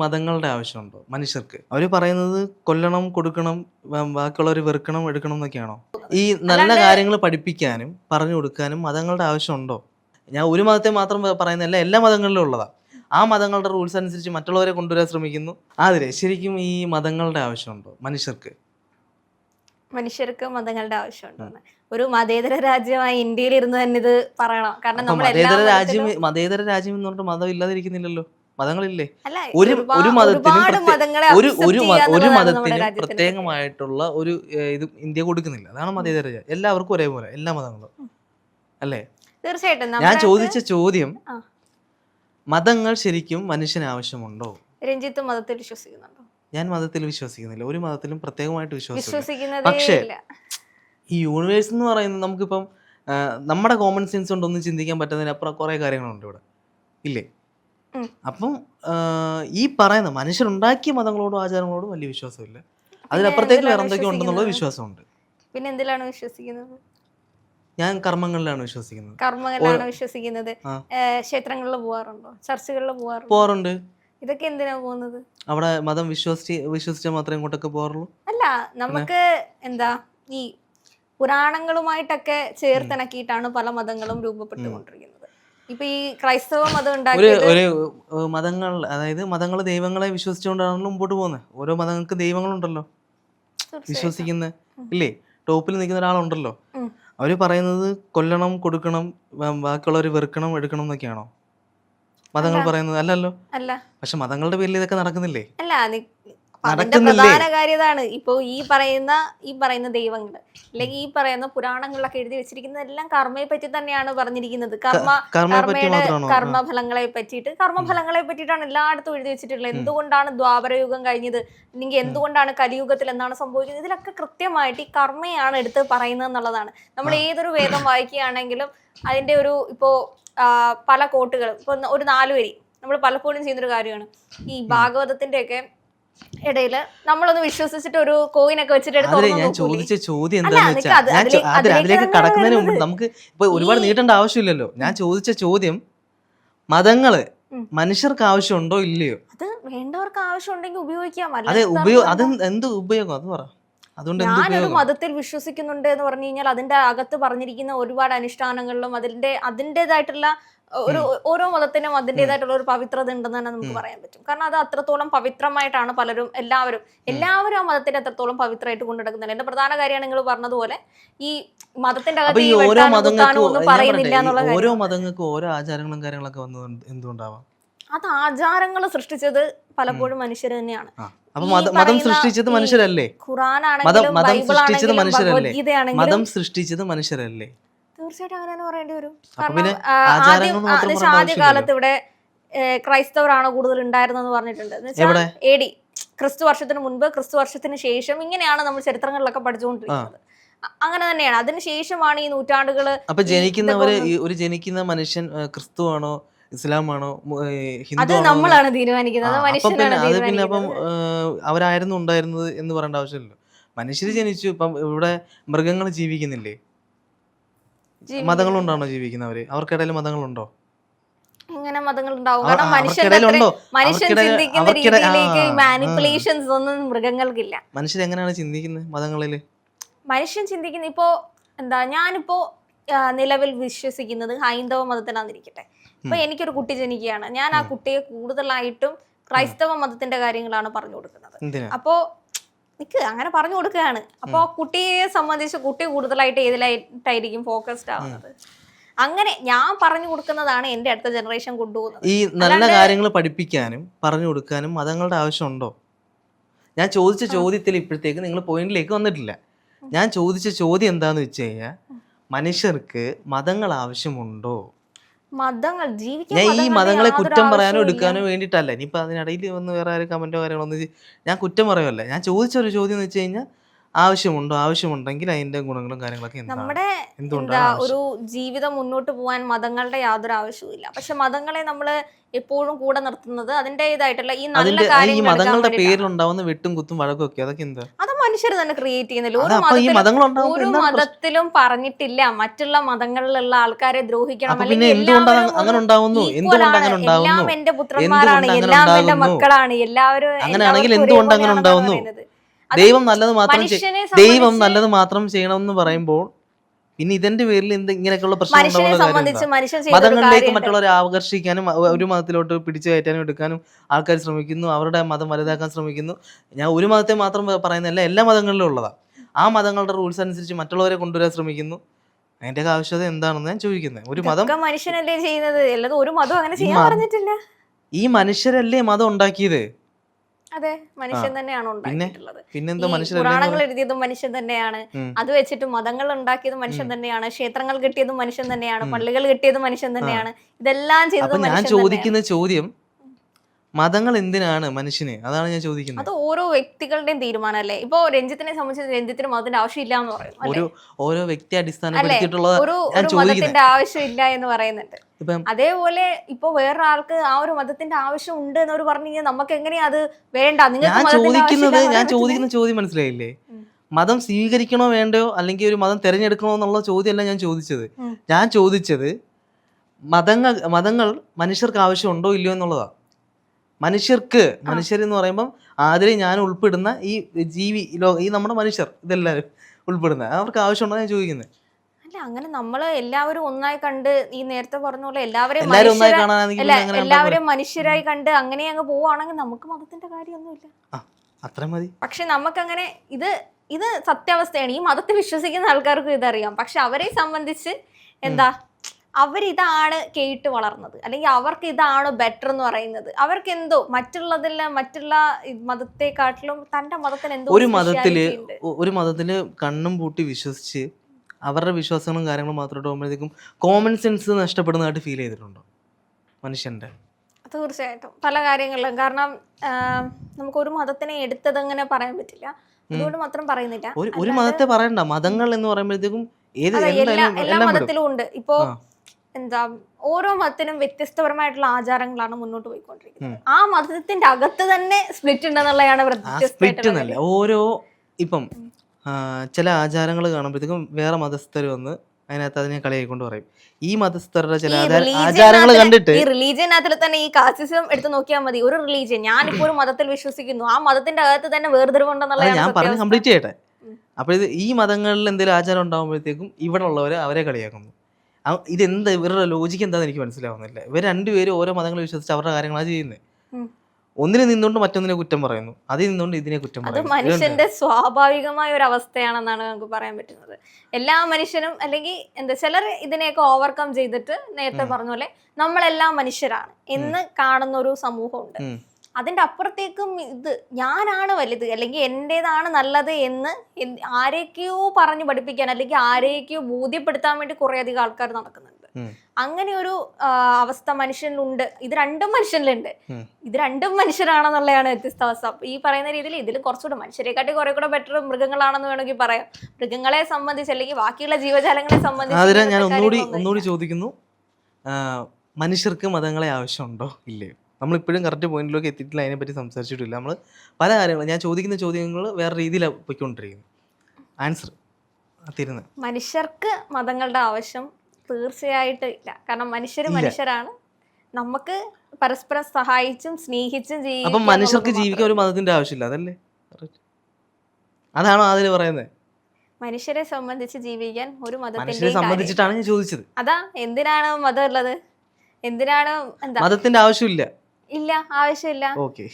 മതങ്ങളുടെ ആവശ്യമുണ്ടോ? മനുഷ്യർക്ക്. അവർ പറയുന്നത് കൊല്ലണം കൊടുക്കണം ബാക്കിയുള്ളവർ വെറുക്കണം എടുക്കണം എന്നൊക്കെയാണോ? ഈ നല്ല കാര്യങ്ങൾ പഠിപ്പിക്കാനും പറഞ്ഞു കൊടുക്കാനും മതങ്ങളുടെ ആവശ്യമുണ്ടോ? ഞാൻ ഒരു മതത്തെ മാത്രം പറയുന്നതല്ല എല്ലാ മതങ്ങളിലും ഉള്ളതാ. ആ മതങ്ങളുടെ റൂൾസ് അനുസരിച്ച് മറ്റുള്ളവരെ കൊണ്ടുവരാൻ ശ്രമിക്കുന്നു. അതിലെ ശരിക്കും ഈ മതങ്ങളുടെ ആവശ്യമുണ്ടോ മനുഷ്യർക്ക്? മനുഷ്യർക്ക് മതങ്ങളുടെ ആവശ്യമുണ്ടെന്ന്. ഒരു മതേതര രാജ്യമായി ഇന്ത്യയിൽ ഇരുന്ന് തന്നെ ഇത് പറയണം. കാരണം നമ്മൾ മതേതര രാജ്യം മതേതര രാജ്യം എന്ന് പറഞ്ഞിട്ട് മതം ഇല്ലാതിരിക്കുന്നില്ലല്ലോ. മതങ്ങളില്ലേ? ഒരു ഒരു മതത്തിനും ഒരു ഒരു മതത്തിന് ഒരു മതത്തിനും പ്രത്യേകമായിട്ടുള്ള ഒരു ഇത് ഇന്ത്യ കൊടുക്കുന്നില്ല. അതാണ് മതേതര എല്ലാവർക്കും ഒരേപോലെ എല്ലാ മതങ്ങളും. അല്ലേ? തീർച്ചയായിട്ടും. ഞാൻ ചോദിച്ച ചോദ്യം മതങ്ങൾ ശരിക്കും മനുഷ്യന് ആവശ്യമുണ്ടോ? രഞ്ജിത്ത് മതത്തിൽ വിശ്വസിക്കുന്നുണ്ടോ? ഞാൻ മതത്തിൽ വിശ്വസിക്കുന്നില്ല. ഒരു മതത്തിലും പ്രത്യേകമായിട്ട് വിശ്വസിക്കുന്നില്ല പക്ഷേ ഈ യൂണിവേഴ്സ് എന്ന് പറയുന്നത് നമുക്കിപ്പം നമ്മുടെ കോമൺ സെൻസ് കൊണ്ടൊന്നും ചിന്തിക്കാൻ പറ്റുന്നതിനപ്പുറം കുറേ കാര്യങ്ങളുണ്ട് ഇവിടെ. ഇല്ലേ. അപ്പം ഈ പറയുന്ന മനുഷ്യരുണ്ടാക്കിയ മതങ്ങളോടും ആചാരങ്ങളോടും വലിയ വിശ്വാസമില്ല. അതിലപ്പുറത്തേക്ക് വേറെ എന്തൊക്കെ വിശ്വാസം ഉണ്ട് വിശ്വാസമുണ്ട്. പിന്നെ എന്തിലാണ് വിശ്വസിക്കുന്നത്? ഞാൻ കർമ്മങ്ങളിലാണ് വിശ്വസിക്കുന്നത്. കർമ്മങ്ങളിലാണ് വിശ്വസിക്കുന്നത്. ക്ഷേത്രങ്ങളിൽ പോവാറുണ്ടോ? ചർച്ചകളിൽ പോവാറുണ്ടോ? പോവാറുണ്ട്. ഇതൊക്കെ എന്തിനാ പോകുന്നത്? അവിടെ മതം വിശ്വസിച്ച് വിശ്വസിച്ച മാത്രമേ ഇങ്ങോട്ടൊക്കെ പോകാറുള്ളൂ അല്ല നമുക്ക് എന്താ ഈ പുരാണങ്ങളുമായിട്ടൊക്കെ ചേർത്തിണക്കിയിട്ടാണ് പല മതങ്ങളും രൂപപ്പെട്ടുകൊണ്ടിരിക്കുന്നത്. ഇപ്പൊ ഈ ക്രൈസ്തവ മതം ഒരു ഒരു മതങ്ങൾ അതായത് മതങ്ങൾ ദൈവങ്ങളെ വിശ്വസിച്ചുകൊണ്ടാണല്ലോ മുമ്പോട്ട് പോകുന്നത് ഓരോ മതങ്ങൾക്ക് ദൈവങ്ങളുണ്ടല്ലോ. വിശ്വസിക്കുന്ന. ഇല്ലേ? ടോപ്പിൽ നിൽക്കുന്ന ഒരാളുണ്ടല്ലോ. അവർ പറയുന്നത് കൊല്ലണം കൊടുക്കണം ബാക്കിയുള്ളവർ വെറുക്കണം എടുക്കണം എന്നൊക്കെയാണോ? മതങ്ങൾ പറയുന്നത്. അല്ലല്ലോ. അല്ല. പക്ഷെ മതങ്ങളുടെ പേരിൽ ഇതൊക്കെ നടക്കുന്നില്ലേ? അല്ല അതിന്റെ പ്രധാന കാര്യം ഇതാണ് ഇപ്പൊ ഈ പറയുന്ന ഈ പറയുന്ന ദൈവങ്ങൾ അല്ലെങ്കിൽ ഈ പറയുന്ന പുരാണങ്ങളിലൊക്കെ എഴുതി വെച്ചിരിക്കുന്നതെല്ലാം കർമ്മയെ പറ്റി തന്നെയാണ് പറഞ്ഞിരിക്കുന്നത്. കർമ്മ കർമ്മയുടെ കർമ്മഫലങ്ങളെ പറ്റിയിട്ട് കർമ്മഫലങ്ങളെ പറ്റിയിട്ടാണ് എല്ലായിടത്തും എഴുതി വെച്ചിട്ടുള്ളത്. എന്തുകൊണ്ടാണ് ദ്വാപരയുഗം കഴിഞ്ഞത്? അല്ലെങ്കിൽ എന്തുകൊണ്ടാണ് കലിയുഗത്തിൽ എന്താണ് സംഭവിക്കുന്നത് ഇതിലൊക്കെ കൃത്യമായിട്ട് ഈ കർമ്മയാണ് എടുത്ത് പറയുന്നത് എന്നുള്ളതാണ്. നമ്മൾ ഏതൊരു വേദം വായിക്കുകയാണെങ്കിലും അതിന്റെ ഒരു ഇപ്പോ പല കോട്ടുകൾ. ഇപ്പൊ ഒരു നാലുവരി നമ്മൾ പലപ്പോഴും ചെയ്യുന്നൊരു കാര്യമാണ്. ഈ ഭാഗവതത്തിന്റെ ഒക്കെ ഇടയിൽ നമ്മളൊന്ന് വിശ്വസിച്ചിട്ട് ഒരു കോയിൻ ഒക്കെ വെച്ചിട്ട് അതിലെ ഞാൻ ചോദിച്ച ചോദ്യം എന്താണെന്ന് വെച്ചാൽ അത് ഞാൻ ചോ- അതിലേക്ക് അതിൽ അതിലേക്ക് കടക്കുന്നതിന് മുമ്പ് നമുക്ക് ഇപ്പൊ ഒരുപാട് നീട്ടേണ്ട ആവശ്യമില്ലല്ലോ. ഞാൻ ചോദിച്ച ചോദ്യം മതങ്ങൾ. മനുഷ്യർക്ക് ആവശ്യമുണ്ടോ ഇല്ലയോ? അത് വേണ്ടവർക്ക് ആവശ്യമുണ്ടെങ്കിൽ ഉപയോഗിക്കാം. അതെ അല്ലാതെ ഉപയോഗം അത് എന്ത് ഉപയോഗം? അത് പറ. ഞാനൊരു മതത്തിൽ വിശ്വസിക്കുന്നുണ്ട് എന്ന് പറഞ്ഞു കഴിഞ്ഞാൽ അതിന്റെ അകത്ത് പറഞ്ഞിരിക്കുന്ന ഒരുപാട് അനുഷ്ഠാനങ്ങളിലും അതിന്റെ അതിന്റെതായിട്ടുള്ള ഒരു ഓരോ മതത്തിനും അതിന്റെതായിട്ടുള്ള ഒരു പവിത്രത ഉണ്ടെന്ന് തന്നെ നമുക്ക് പറയാൻ പറ്റും. കാരണം അത് അത്രത്തോളം പവിത്രമായിട്ടാണ് പലരും എല്ലാവരും എല്ലാവരും ആ മതത്തിന് അത്രത്തോളം പവിത്രമായിട്ട് കൊണ്ടു നടക്കുന്നില്ല എന്റെ പ്രധാന കാര്യമാണ് നിങ്ങൾ പറഞ്ഞതുപോലെ ഈ മതത്തിന്റെ അകത്ത് ഓരോ മതങ്ങൾക്കും പറയുന്നില്ല എന്നുള്ള ഓരോ മതങ്ങൾക്കും ഓരോ ആചാരങ്ങളും കാര്യങ്ങളൊക്കെ വന്നത് എന്ത് എന്തുകൊണ്ടാവാം? അത് ആചാരങ്ങൾ സൃഷ്ടിച്ചത് പലപ്പോഴും മനുഷ്യർ തന്നെയാണ്. അപ്പൊ മതം സൃഷ്ടിച്ചത് മനുഷ്യരല്ലേ? മതം മതം സൃഷ്ടിച്ചത് മനുഷ്യരല്ലേ? മതം സൃഷ്ടിച്ചത് മനുഷ്യരല്ലേ? തീർച്ചയായിട്ടും അങ്ങനെ പറയേണ്ടി വരും. കാരണം ആദ്യം മാത്രം ആ, എന്നുവെച്ചാ പറയേണ്ട ആദ്യ കാലത്ത് ഇവിടെ ക്രൈസ്തവരാണ് കൂടുതൽ ഉണ്ടായിരുന്നെന്ന് പറഞ്ഞിട്ടുണ്ട്. എ ഡി ക്രിസ്തു വർഷത്തിന് മുൻപ് ക്രിസ്തു വർഷത്തിന് ശേഷം ഇങ്ങനെയാണ് നമ്മൾ ചരിത്രങ്ങളിലൊക്കെ പഠിച്ചുകൊണ്ടിരിക്കുന്നത്. അങ്ങനെ തന്നെയാണ്. അതിനുശേഷമാണ് ഈ നൂറ്റാണ്ടുകൾ അപ്പൊ ജനിക്കുന്നവര് ഈ ഒരു ജനിക്കുന്ന മനുഷ്യൻ ക്രിസ്തു ക്രിസ്തുവാണോ ഇസ്ലാമാണോ അത് ഹിന്ദു നമ്മളാണ് തീരുമാനിക്കുന്നത് മനുഷ്യനാണ് പിന്നെ അത് പിന്നെ അപ്പം അവരായിരുന്നു ഉണ്ടായിരുന്നത് എന്ന് പറയേണ്ട ആവശ്യമില്ലല്ലോ മനുഷ്യർ ജനിച്ചു ഇപ്പം ഇവിടെ മൃഗങ്ങൾ ജീവിക്കുന്നില്ലേ? ജീവിക്കുന്നത്. മതങ്ങളുണ്ടാണോ ജീവിക്കുന്നവര്? അവർക്കിടയിൽ മതങ്ങളുണ്ടോ? ഇങ്ങനെ മതങ്ങൾ ഉണ്ടാവും കാരണം? മനുഷ്യൻ ചിന്തിക്കുന്ന രീതിയിലേക്ക് മാനിപ്പുലേഷൻസ് ഒന്നും മൃഗങ്ങൾക്കില്ല. മനുഷ്യർ എങ്ങനെയാണ് ചിന്തിക്കുന്നത് മതങ്ങളിൽ? മനുഷ്യൻ ചിന്തിക്കുന്ന ഇപ്പോ എന്താ ഞാനിപ്പോ നിലവിൽ വിശ്വസിക്കുന്നത് ഹൈന്ദവ മതത്തിലാന്നിരിക്കട്ടെ ഇപ്പൊ എനിക്കൊരു കുട്ടി ജനിക്കുകയാണ്. ഞാൻ ആ കുട്ടിയെ കൂടുതലായിട്ടും ക്രൈസ്തവ മതത്തിന്റെ കാര്യങ്ങളാണ് പറഞ്ഞു കൊടുക്കുന്നത്. അപ്പോ നിക്ക് അങ്ങനെ പറഞ്ഞു കൊടുക്കുകയാണ്. അപ്പോ കുട്ടിയെ സംബന്ധിച്ച് കുട്ടി കൂടുതലായിട്ട് ഏതിലായിട്ടായിരിക്കും ഫോക്കസ്ഡ് ആവുന്നത്? അങ്ങനെ ഞാൻ പറഞ്ഞു കൊടുക്കുന്നതാണ് എന്റെ അടുത്ത ജനറേഷൻ കൊണ്ടുപോകുന്നത്. ഈ നല്ല കാര്യങ്ങൾ പഠിപ്പിക്കാനും പറഞ്ഞു കൊടുക്കാനും മതങ്ങളുടെ ആവശ്യമുണ്ടോ? ഞാൻ ചോദിച്ച ചോദ്യത്തിൽ ഇപ്പോഴത്തേക്ക് നിങ്ങൾ പോയിന്റിലേക്ക് വന്നിട്ടില്ല. ഞാൻ ചോദിച്ച ചോദ്യം എന്താന്ന് വെച്ച് കഴിഞ്ഞാൽ മനുഷ്യർക്ക് മതങ്ങൾ ആവശ്യമുണ്ടോ? മതങ്ങൾ ജീവിക്കാൻ ഞാൻ ഈ മതങ്ങളെ കുറ്റം പറയാനോ. എടുക്കാനോ വേണ്ടിയിട്ടല്ല. ഇനിയിപ്പോൾ അതിനിടയിൽ വന്ന് വേറെ ആരും കമന്റോ കാര്യങ്ങളോ ഒന്നും ഞാൻ കുറ്റം പറയുമല്ല ഞാൻ ചോദിച്ച ഒരു ചോദ്യം എന്ന് വെച്ച് കഴിഞ്ഞാൽ ആവശ്യമുണ്ടോ? ആവശ്യമുണ്ടെങ്കിൽ അതിന്റെ ഗുണങ്ങളും കാര്യങ്ങളൊക്കെ നമ്മുടെ എന്താ ഒരു ജീവിതം മുന്നോട്ട് പോകാൻ മതങ്ങളുടെ യാതൊരു ആവശ്യവുമില്ല. പക്ഷെ മതങ്ങളെ നമ്മൾ എപ്പോഴും കൂടെ നിർത്തുന്നത് അതിന്റെ ഇതായിട്ടുള്ള ഈ നല്ല ഈ മതങ്ങളുടെ. പേരിലുണ്ടാവുന്ന വെട്ടും കുത്തും വഴക്കും ഒക്കെ. അതൊക്കെ എന്താ? മനുഷ്യർ തന്നെ ക്രിയേറ്റ് ചെയ്യുന്നില്ല. ഒരു മതത്തിലും ഒരു മതത്തിലും പറഞ്ഞിട്ടില്ല. മറ്റുള്ള മതങ്ങളിലുള്ള ആൾക്കാരെ ദ്രോഹിക്കണം അല്ലെങ്കിൽ അങ്ങനെ ഉണ്ടാവുന്നു എന്തുകൊണ്ട് അങ്ങനെ ഉണ്ടാവുന്നു എല്ലാം എന്റെ പുത്രന്മാരാണ്. എല്ലാം എന്റെ മക്കളാണ്. എല്ലാവരും അങ്ങനെയാണെങ്കിൽ എന്തുകൊണ്ട് അങ്ങനെ ഉണ്ടാവുന്നു? ദൈവം നല്ലത് മാത്രം ദൈവം നല്ലത് മാത്രം ചെയ്യണമെന്ന് പറയുമ്പോൾ പിന്നെ ഇതിന്റെ പേരിൽ എന്ത് ഇങ്ങനെയൊക്കെയുള്ള പ്രശ്നം മനുഷ്യനെ ഉണ്ടാവുന്ന കാര്യം സംബന്ധിച്ച് എന്താ? മനുഷ്യൻ ചെയ്തൊരു മതങ്ങളിലേക്ക് മറ്റുള്ളവരെ ആകർഷിക്കാനും ഒരു മതത്തിലോട്ട് പിടിച്ചു കയറ്റാനും എടുക്കാനും ആൾക്കാർ ശ്രമിക്കുന്നു അവരുടെ മതം വലുതാക്കാൻ ശ്രമിക്കുന്നു. ഞാൻ ഒരു മതത്തെ മാത്രം പറയുന്നതല്ല എല്ലാ മതങ്ങളിലും ഉള്ളതാണ് ആ മതങ്ങളുടെ റൂൾസ് അനുസരിച്ച് മറ്റുള്ളവരെ കൊണ്ടുവരാൻ ശ്രമിക്കുന്നു. അതിന്റെ ആവശ്യകത എന്താണെന്ന് ഞാൻ ചോദിക്കുന്നത് ഒരു മതം മനുഷ്യനല്ലേ ചെയ്യുന്നത്? ഒരു മതം അങ്ങനെ ചെയ്യാൻ പറഞ്ഞിട്ടില്ല. ഈ മനുഷ്യരല്ലേ മതം ഉണ്ടാക്കിയത്? അതെ മനുഷ്യൻ തന്നെയാണ് ഉണ്ടാക്കിയിട്ടുള്ളത്. പിന്നെന്താ പുരാണങ്ങൾ എഴുതിയതും മനുഷ്യൻ തന്നെയാണ്. അത് വെച്ചിട്ട് മതങ്ങൾ ഉണ്ടാക്കിയതും മനുഷ്യൻ തന്നെയാണ്. ക്ഷേത്രങ്ങൾ കിട്ടിയതും മനുഷ്യൻ തന്നെയാണ്. പള്ളികൾ കിട്ടിയതും മനുഷ്യൻ തന്നെയാണ്. ഇതെല്ലാം ചെയ്തത് ഞാൻ ചോദിക്കുന്ന ചോദ്യം മതങ്ങൾ എന്തിനാണ് മനുഷ്യന്? അതാണ് ഞാൻ ചോദിക്കുന്നത്. അത് ഓരോ വ്യക്തികളുടെയും തീരുമാനമല്ലേ? ഇപ്പൊ രഞ്ജിത്തിനെ സംബന്ധിച്ച് രഞ്ജിത്തിന് മതത്തിന്റെ ആവശ്യമില്ല എന്ന് പറയുന്നു ഒരു ഓരോ വ്യക്തി അടിസ്ഥാനപ്പെടുത്തിയിട്ടുള്ള ഒരു മതത്തിന്റെ ആവശ്യമില്ല എന്ന് പറയുന്നുണ്ട്. അതേപോലെ ഇപ്പൊ വേറൊരാൾക്ക് ആ ഒരു മതത്തിന്റെ ആവശ്യം ഉണ്ട് എന്നവർ പറഞ്ഞു കഴിഞ്ഞാൽ നമുക്ക് എങ്ങനെയാ അത് വേണ്ട? ഞാൻ ചോദിക്കുന്നത് ഞാൻ ചോദിക്കുന്ന ചോദ്യം മനസ്സിലായില്ലേ? മതം സ്വീകരിക്കണോ വേണ്ടയോ അല്ലെങ്കിൽ ഒരു മതം തിരഞ്ഞെടുക്കണോ എന്നുള്ള ചോദ്യമല്ല ഞാൻ ചോദിച്ചത്. ഞാൻ ചോദിച്ചത് മതങ്ങൾ മതങ്ങൾ മനുഷ്യർക്ക് ആവശ്യം ഉണ്ടോ ഇല്ലയോ എന്നുള്ളതാ. മനുഷ്യർക്ക് മനുഷ്യരെന്ന് പറയുമ്പം ആദ്യം ഞാൻ ഉൾപ്പെടുന്ന ഈ ജീവി ഈ നമ്മുടെ മനുഷ്യർ ഇതെല്ലാവരും ഉൾപ്പെടുന്ന അവർക്ക് ആവശ്യമുണ്ടോ ഞാൻ ചോദിക്കുന്നത് അല്ല അങ്ങനെ നമ്മൾ എല്ലാവരും ഒന്നായി കണ്ട് ഈ നേരത്തെ പറഞ്ഞ പോലെ എല്ലാവരെയും എല്ലാവരും ഒന്നായി മനുഷ്യരാ- കാണാനാണെങ്കിൽ അല്ല പിന്നെ അങ്ങനെ എല്ലാവരെയും മനുഷ്യരായി കണ്ട് അങ്ങനെ അങ്ങ് പോവാണെങ്കിൽ നമുക്ക് മതത്തിന്റെ കാര്യമൊന്നുമില്ല. ആ അത്ര മതി. പക്ഷെ നമുക്കങ്ങനെ ഇത് ഇത് സത്യാവസ്ഥയാണ്. ഈ മതത്തിൽ വിശ്വസിക്കുന്ന ആൾക്കാർക്ക് ഇതറിയാം. പക്ഷെ അവരെ സംബന്ധിച്ച് എന്താ? അവരിതാണ് കേട്ട് വളർന്നത്. അല്ലെങ്കിൽ അവർക്ക് ഇതാണ് ബെറ്റർ എന്ന് പറയുന്നത്. അവർക്ക് എന്തോ മറ്റുള്ളതെല്ലാം മറ്റുള്ള മതത്തെക്കാട്ടിലും തന്റെ മതത്തിന് എന്തോ ഒരു മതത്തിൽ speciality ഉണ്ട്. ഒ- ഒരു മതത്തിൽ കണ്ണും പൂട്ടി വിശ്വസിച്ച് അവരുടെ വിശ്വാസങ്ങളും കാര്യങ്ങളും മാത്രമായിട്ട് പോകുമ്പോഴത്തേക്കും കോമൺ സെൻസ് നഷ്ടപ്പെടുന്നതായിട്ട് ഫീൽ ചെയ്തിട്ടുണ്ടോ മനുഷ്യന്റെ തീർച്ചയായിട്ടും. പല കാര്യങ്ങളിലും. കാരണം നമുക്ക് ഒരു മതത്തിനെ എടുത്തതങ്ങനെ പറയാൻ പറ്റില്ല. അതുകൊണ്ട് മാത്രം പറയുന്നില്ല. ഒരു മതത്തെ പറയണ്ട. മതങ്ങൾ എന്ന് പറയുമ്പോഴത്തേക്കും എല്ലാ മതത്തിലും ഉണ്ട്. ഇപ്പോ എന്താ ഓരോ മതത്തിനും വ്യത്യസ്തപരമായിട്ടുള്ള ആചാരങ്ങളാണ് മുന്നോട്ട് പോയിക്കൊണ്ടിരിക്കുന്നത്. ആ മതത്തിന്റെ അകത്ത് തന്നെ സ്പ്ലിറ്റ് ഉണ്ടെന്നുള്ളതാണ് ഓരോ ഇപ്പം ചില ആചാരങ്ങൾ കാണുമ്പോഴത്തേക്കും വേറെ മതസ്ഥർ വന്ന് അതിനകത്ത് അതിനെ കളിയായിക്കൊണ്ട് പറയും. ഈ മതസ്ഥരുടെ ചില ആചാരങ്ങൾ കണ്ടിട്ട് ഈ റിലീജിയനകത്തിൽ തന്നെ ഈ കാസിസം എടുത്ത് നോക്കിയാൽ മതി. ഒരു റിലീജിയൻ ഞാനിപ്പോ ഒരു മതത്തിൽ വിശ്വസിക്കുന്നു. ആ മതത്തിന്റെ അകത്ത് തന്നെ വേർതിരിവുണ്ടെന്നുള്ള ഞാൻ പറഞ്ഞു കംപ്ലീറ്റ് ചെയ്യട്ടെ. അപ്പൊ അപ്പോൾ ഇത് ഈ മതങ്ങളിൽ എന്തെങ്കിലും ആചാരം ഉണ്ടാകുമ്പോഴത്തേക്കും ഇവിടെ ഉള്ളവരെ അവരെ കളിയാക്കുന്നു. ഇത് ഇതെന്താ? ഇവരുടെ ലോജിക്ക് എന്താണെന്ന് എനിക്ക് മനസ്സിലാവുന്നില്ല. ഇവർ രണ്ടുപേരും ഓരോ മതങ്ങൾ വിശ്വസിച്ച് അവരുടെ കാര്യങ്ങളാണ് ചെയ്യുന്നത്. ഒന്നിനെ നിന്നുകൊണ്ട് മറ്റൊന്നിനെ കുറ്റം പറയുന്നു. അതിൽ നിന്നുകൊണ്ട് ഇതിനെ കുറ്റം അത് പറയുന്നു. മനുഷ്യന്റെ സ്വാഭാവികമായ ഒരു അവസ്ഥയാണെന്നാണ് നമുക്ക് പറയാൻ പറ്റുന്നത്. എല്ലാ മനുഷ്യനും അല്ലെങ്കിൽ എന്താ ചിലർ ഇതിനെയൊക്കെ ഓവർകം ചെയ്തിട്ട് നേരത്തെ പറഞ്ഞ പോലെ നമ്മളെല്ലാം മനുഷ്യരാണ് എന്ന് കാണുന്ന ഒരു സമൂഹമുണ്ട്. അതിന്റെ അപ്പുറത്തേക്കും ഇത് ഞാനാണ് വലുത് അല്ലെങ്കിൽ എന്റേതാണ് നല്ലത് എന്ന് ആരെയൊക്കെയോ പറഞ്ഞു പഠിപ്പിക്കാൻ അല്ലെങ്കിൽ ആരെയൊക്കെയോ ബോധ്യപ്പെടുത്താൻ വേണ്ടി കുറേയധികം ആൾക്കാർ നടക്കുന്നുണ്ട്. അങ്ങനെ ഒരു അവസ്ഥ മനുഷ്യനിലുണ്ട്. ഇത് രണ്ടും മനുഷ്യനിലുണ്ട്. ഇത് രണ്ടും മനുഷ്യരാണെന്നുള്ളതാണ് വ്യത്യസ്ത അവസ്ഥ. ഈ പറയുന്ന രീതിയിൽ ഇതിൽ കുറച്ചുകൂടെ മനുഷ്യരെക്കാട്ടി കുറെ കൂടെ ബെറ്റർ മൃഗങ്ങളാണെന്ന് വേണമെങ്കിൽ പറയാം. മൃഗങ്ങളെ സംബന്ധിച്ച് അല്ലെങ്കിൽ ബാക്കിയുള്ള ജീവജാലങ്ങളെ സംബന്ധിച്ച് ഞാൻ ഒന്നുകൂടി ഒന്നുകൂടി ചോദിക്കുന്നു. മനുഷ്യർക്ക് മതങ്ങളെ ആവശ്യമുണ്ടോ? ഇല്ലേ? നമ്മൾ ഇപ്പോഴും കറക്റ്റ് പോയിന്റിലേക്ക് എത്തിയിട്ടില്ല. അതിനെപ്പറ്റി സംസാരിച്ചിട്ടില്ല. നമ്മൾ പല കാര്യങ്ങളും ഞാൻ ചോദിക്കുന്ന ചോദ്യങ്ങൾ വേറെ രീതിയിലാണ് പോയിക്കൊണ്ടിരിക്കുന്നത്. ആൻസർ മനുഷ്യർക്ക് മതങ്ങളുടെ ആവശ്യം തീർച്ചയായിട്ടും ഇല്ല. കാരണം മനുഷ്യർ മനുഷ്യരാണ്. നമുക്ക് പരസ്പരം സഹായിച്ചും സ്നേഹിച്ചും അപ്പം ജീവിക്കാം മനുഷ്യർക്ക് ജീവിക്കാൻ ഒരു മതത്തിന്റെ ആവശ്യമില്ല അതല്ലേ? അതാണോ അതിൽ പറയുന്നത് മനുഷ്യരെ സംബന്ധിച്ച് ജീവിക്കാൻ ഒരു മതത്തിന്റെ സംബന്ധിച്ചിട്ടാണ് ഞാൻ ചോദിച്ചത്. അതാ എന്തിനാണ് മതം ഉള്ളത്? എന്തിനാണ് എന്താ? മതത്തിന്റെ ആവശ്യമില്ല. ഇല്ല ആവശ്യമില്ല. ഓക്കെ.